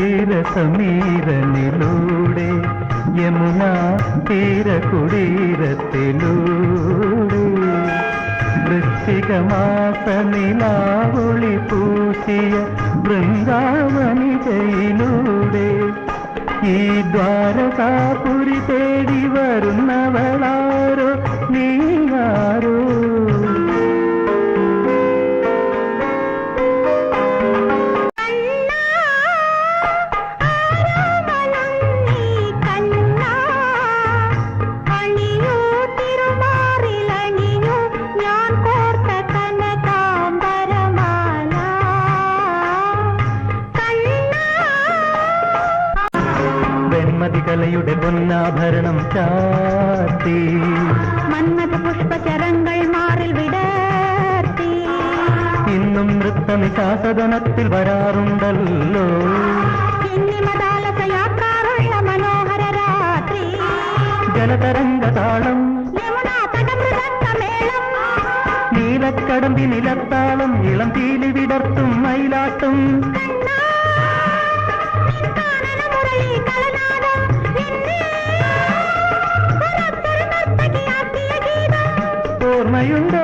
ക്ഷീരസമീരനിലൂടെ യമുന തീര കുടീരത്തിലൂടെ വൃശ്ചികമാസ നിലാവൊളി പൂശിയ ബൃന്ദാവനികയിലൂടെ ഈ ദ്വാരകാപുരി തേടി വരുന്നവളാരോ വെൺമതികലയുടെ പൊന്നാഭരണം ചാത്തി മന്മത പുഷ്പചരങ്ങൾ മാറിൽ വിടർത്തി. ഇന്നും നൃത്തനിശാസദനത്തിൽ വരാറുണ്ടല്ലോ. യാത്രാറുള്ള മനോഹര രാത്രി. ജലതരംഗ താളം നീലക്കടമ്പി നിലത്താളം ഇളം തീലി വിടർത്തും മയിലാട്ടും. ഓർമ്മയുണ്ടോ